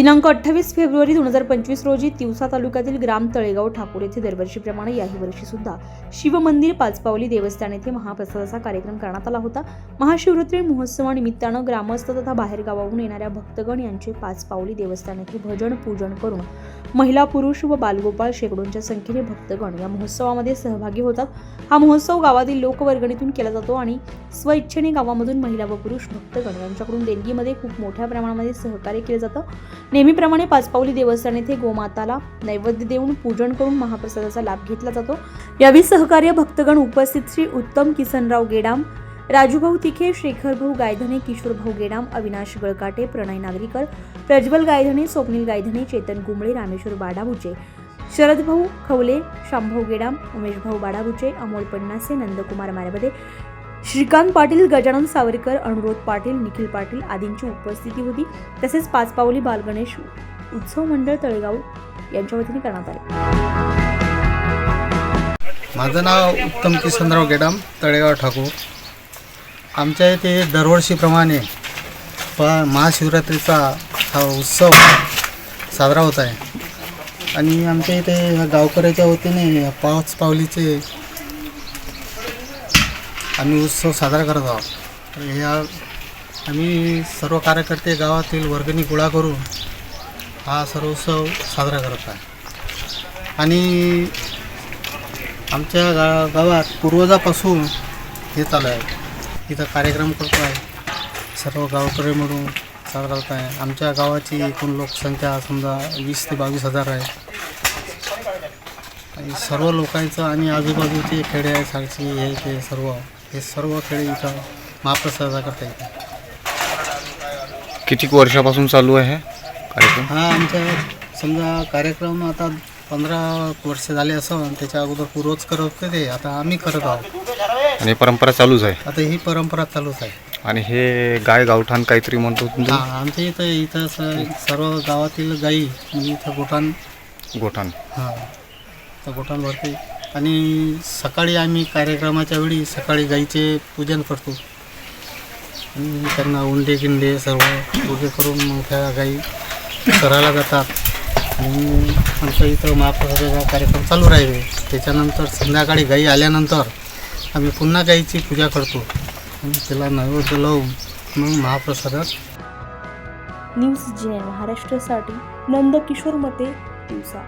दिनांक अठ्ठावीस फेब्रुवारी दोन हजार पंचवीस रोजी तिवसा तालुक्यातील ग्राम तळेगाव ठाकूर येथे दरवर्षीप्रमाणे याही वर्षी सुद्धा शिवमंदिर पाचपावली देवस्थान येथे महाप्रसादाचा कार्यक्रम करण्यात आला होता. महाशिवरात्री महोत्सवानिमित्तानं ग्रामस्थ तथा बाहेरगावाहून येणाऱ्या भक्तगण यांचे पाचपावली देवस्थान येथे भजन पूजन करून महिला पुरुष व बालगोपाळ शेकडोंच्या संख्येने भक्तगण या महोत्सवामध्ये सहभागी होतात. हा महोत्सव गावातील लोकवर्गणीतून केला जातो आणि स्वइच्छेने गावामधून महिला व पुरुष भक्तगण यांच्याकडून देणगीमध्ये खूप मोठ्या प्रमाणामध्ये सहकार्य केलं जातं. नेहमीप्रमाणे पाचपावली देवस्थान येथे गोमाताला नैवेद्य देऊन पूजन करून महाप्रसादाचा लाभ घेतला जातो. यावेळी सहकार्य भक्तगण उपस्थित श्री उत्तम किसनराव गेडाम राजूभाऊ तिखे शेखरभाऊ गायधने किशोरभाऊ गेडाम अविनाश गळकाटे प्रणय नागरीकर प्रज्वल गायधने स्वप्नील गायधने चेतन गुंबळे रामेश्वर बाडाबुचे शरदभाऊ खवले शामभाऊ गेडाम उमेशभाऊ बाडाबुचे अमोल पन्नासे नंदकुमार मारबदे श्रीकांत पाटील गजानन सावरकर अनुरोध पाटील निखिल पाटील आदींची उपस्थिती होती. तसेच पाचपावली बालगणेश उत्सव मंडळ तळेगाव यांच्या वतीने करण्यात आले. माझं नाव उत्तम किसनराव गेडाम तळेगाव ठाकूर. आमच्या इथे दरवर्षीप्रमाणे प महाशिवरात्रीचा हा उत्सव साजरा होत आहे. आणि आमच्या इथे ह्या गावकऱ्याच्या वतीने पाच पावलीचे आम्ही उत्सव साजरा करत आहोत. तर ह्या आम्ही सर्व कार्यकर्ते गावातील वर्गणी गोळा करून हा सर्व उत्सव साजरा करत आहे. आणि आमच्या गा गावात पूर्वजापासून हे चालू आहे. इथं कार्यक्रम करतो आहे. सर्व गावकरी म्हणून साजरा करत आहे. आमच्या गावाची एकूण लोकसंख्या समजा वीस ते बावीस हजार आहे. आणि सर्व लोकांचं आणि आजूबाजूचे खेडे आहे सारखी हे ते सर्व हे सर्व इथं महाप्रसादा करता येते. किती वर्षापासून चालू आहे कार्यक्रम? हा आमच्या समजा कार्यक्रम आता पंधरा वर्ष झाले असं त्याच्या अगोदर पूर्वच करत होते ते आता आम्ही करत आहोत. आणि परंपरा चालूच आहे? आता ही परंपरा चालूच आहे. आणि हे गाय गावठाण काहीतरी म्हणतो हा तुमचं आमच्या इथं इथं स- सर्व गावातील गाई म्हणजे इथं गोठाण. गोठाण. हां तर गोठाण भरते आणि सकाळी आम्ही कार्यक्रमाच्या वेळी सकाळी गाईचे पूजन करतो. आणि त्यांना उंडे गिंडे सर्व पूजे करून मग त्या गाई करायला जातात. आणि आमच्या इथं महाप्रसादाचा कार्यक्रम चालू राहिले त्याच्यानंतर संध्याकाळी गाई आल्यानंतर आम्ही पुन्हा गाईची पूजा करतो. आणि त्याला नैवेद्य लावून मग महाप्रसादात न्यूज जी महाराष्ट्रासाठी नंदकिशोर मते दिवसा.